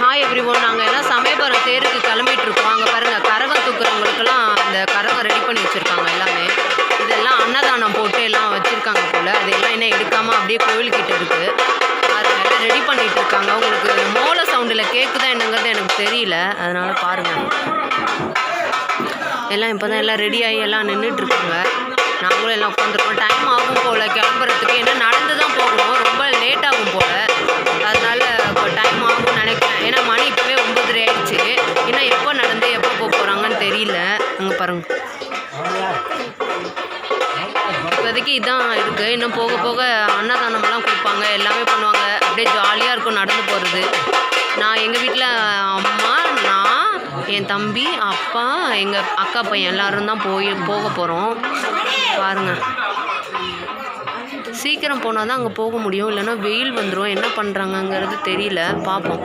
Hi every one நாங்கள் எல்லாம் சமயபுரம் தேருக்கு கிளம்பிட்டு இருக்கோம் அங்கே பாருங்கள் கரகம் தூக்குறவங்களுக்கெல்லாம் அந்த கரகம் ரெடி பண்ணி வச்சுருக்காங்க எல்லாமே. இதெல்லாம் அன்னதானம் போட்டு எல்லாம் வச்சுருக்காங்க போல். அதெல்லாம் இன்னும் எடுக்காமல் அப்படியே கோவில்கிட்ட இருக்குது அதனால ரெடி பண்ணிகிட்டு இருக்காங்க உங்களுக்கு மோள சவுண்டில் கேட்குதா என்னங்கிறது எனக்கு தெரியல. அதனால் பாருங்கள் எல்லாம் இப்போ தான் எல்லாம் ரெடி ஆகி எல்லாம் நின்றுட்டுருக்காங்க நாங்களும் எல்லாம் உட்காந்துருக்கோம் டைம் தெரியல. அங்கே பாருங்க. இப்போதைக்கு இதான் இருக்குது இன்னும் போக போக அன்னதானமெல்லாம் கொடுப்பாங்க. எல்லாமே பண்ணுவாங்க. அப்படியே ஜாலியாக இருக்கும் நடந்து போகிறது நான் எங்கள் வீட்டில் அம்மா நான் என் தம்பி அப்பா எங்கள் அக்கா பையன் எல்லோரும் தான் போய் போக போகிறோம் பாருங்கள் சீக்கிரம் போனால் தான் அங்கே போக முடியும். இல்லைன்னா வெயில் வந்துடும் என்ன பண்ணுறாங்கங்கிறது தெரியல. பார்ப்போம்